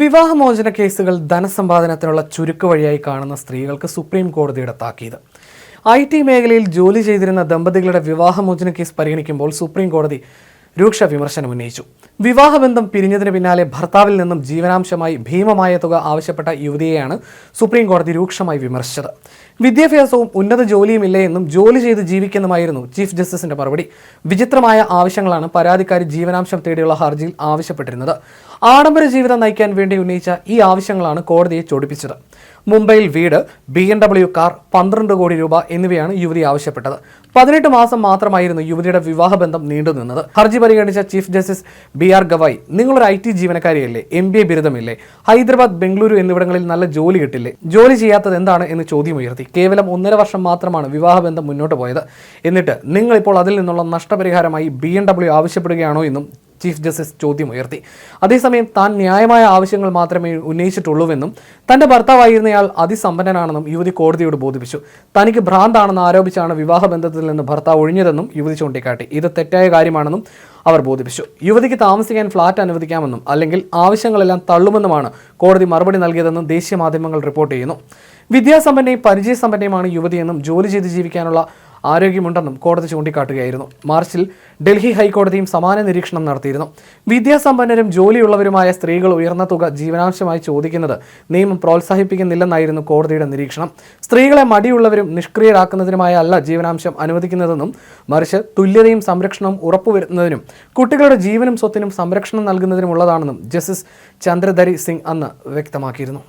വിവാഹമോചന കേസുകൾ ധനസമ്പാദനത്തിനുള്ള ചുരുക്ക് വഴിയായി കാണുന്ന സ്ത്രീകൾക്ക് സുപ്രീം കോടതിയുടെ താക്കീത്. ഐ ടി മേഖലയിൽ ജോലി ചെയ്തിരുന്ന ദമ്പതികളുടെ വിവാഹമോചന കേസ് പരിഗണിക്കുമ്പോൾ സുപ്രീം കോടതി രൂക്ഷ വിമർശനം ഉന്നയിച്ചു. വിവാഹബന്ധം പിരിഞ്ഞതിന് പിന്നാലെ ഭർത്താവിൽ നിന്നും ജീവനാംശമായി ഭീമമായ തുക ആവശ്യപ്പെട്ട യുവതിയെയാണ് സുപ്രീം കോടതി രൂക്ഷമായി വിമർശിച്ചത്. വിദ്യാഭ്യാസവും ഉന്നത ജോലിയുമില്ലേ എന്നും ജോലി ചെയ്ത് ജീവിക്കുന്നുമായിരുന്നു ചീഫ് ജസ്റ്റിസിന്റെ മറുപടി. വിചിത്രമായ ആവശ്യങ്ങളാണ് പരാതിക്കാരി ജീവനാംശം തേടിയുള്ള ഹർജിയിൽ ആവശ്യപ്പെട്ടിരുന്നത്. ആഡംബര ജീവിതം നയിക്കാൻ വേണ്ടി ഉന്നയിച്ച ഈ ആവശ്യങ്ങളാണ് കോടതിയെ ചൊടിപ്പിച്ചത്. മുംബൈയിൽ വീട് ബി എം ഡബ്ല്യു കാർ പന്ത്രണ്ട് കോടി രൂപ എന്നിവയാണ് യുവതി ആവശ്യപ്പെട്ടത്. പതിനെട്ട് മാസം മാത്രമായിരുന്നു യുവതിയുടെ വിവാഹബന്ധം നീണ്ടുനിന്നത് ഹർജി പരിഗണിച്ച chief justice B R Gavai നിങ്ങളൊരു ഐ ടി ജീവനക്കാരിയല്ലേ എം ബി എ ബിരുദമില്ലേ ഹൈദരാബാദ് ബംഗളൂരു എന്നിവിടങ്ങളിൽ നല്ല ജോലി കിട്ടില്ലേ ജോലി ചെയ്യാത്തത് എന്താണ്? എന്ന് ചോദ്യം ഉയർത്തി കേവലം ഒന്നര വർഷം മാത്രമാണ് വിവാഹബന്ധം മുന്നോട്ട് പോയത്. എന്നിട്ട് നിങ്ങളിപ്പോൾ അതിൽ നിന്നുള്ള നഷ്ടപരിഹാരമായി ബി എം ഡബ്ല്യു ആവശ്യപ്പെടുകയാണോ? എന്നും ചീഫ് ജസ്റ്റിസ് ചോദ്യമുയർത്തി അതേസമയം താൻ ന്യായമായ ആവശ്യങ്ങൾ മാത്രമേ ഉന്നയിച്ചിട്ടുള്ളൂവെന്നും തന്റെ ഭർത്താവായിരുന്നയാൾ അതിസമ്പന്നനാണെന്നും യുവതി കോടതിയോട് ബോധിപ്പിച്ചു. തനിക്ക് ഭ്രാന്താണെന്ന് ആരോപിച്ചാണ് വിവാഹബന്ധത്തിൽ നിന്ന് ഭർത്താവ് ഒഴിഞ്ഞതെന്നും യുവതി ചൂണ്ടിക്കാട്ടി. ഇത് തെറ്റായ കാര്യമാണെന്നും അവർ ബോധിപ്പിച്ചു. യുവതിക്ക് താമസിക്കാൻ ഫ്ളാറ്റ് അനുവദിക്കാമെന്നും അല്ലെങ്കിൽ ആവശ്യങ്ങളെല്ലാം തള്ളുമെന്നുമാണ് കോടതി മറുപടി നൽകിയതെന്നും ദേശീയ മാധ്യമങ്ങൾ റിപ്പോർട്ട് ചെയ്യുന്നു. വിദ്യാസമ്പന്നയും പരിചയസമ്പന്നയുമാണ് യുവതിയെന്നും ജോലി ചെയ്ത് ജീവിക്കാനുള്ള ആരോഗ്യമുണ്ടെന്നും കോടതി ചൂണ്ടിക്കാട്ടുകയായിരുന്നു. മാർച്ചിൽ ഡൽഹി ഹൈക്കോടതിയും സമാന നിരീക്ഷണം നടത്തിയിരുന്നു. വിദ്യാസമ്പന്നരും ജോലിയുള്ളവരുമായ സ്ത്രീകൾ ഉയർന്ന തുക ജീവനാംശമായി ചോദിക്കുന്നത് നിയമം പ്രോത്സാഹിപ്പിക്കുന്നില്ലെന്നായിരുന്നു കോടതിയുടെ നിരീക്ഷണം. സ്ത്രീകളെ മടിയുള്ളവരും നിഷ്ക്രിയരാക്കുന്നതിനുമായ അല്ല ജീവനാംശം അനുവദിക്കുന്നതെന്നും മറിച്ച് തുല്യതയും സംരക്ഷണവും ഉറപ്പുവരുത്തുന്നതിനും കുട്ടികളുടെ ജീവനും സ്വത്തിനും സംരക്ഷണം നൽകുന്നതിനുമുള്ളതാണെന്നും ജസ്റ്റിസ് ചന്ദ്രധരി സിംഗ് അന്ന് വ്യക്തമാക്കിയിരുന്നു.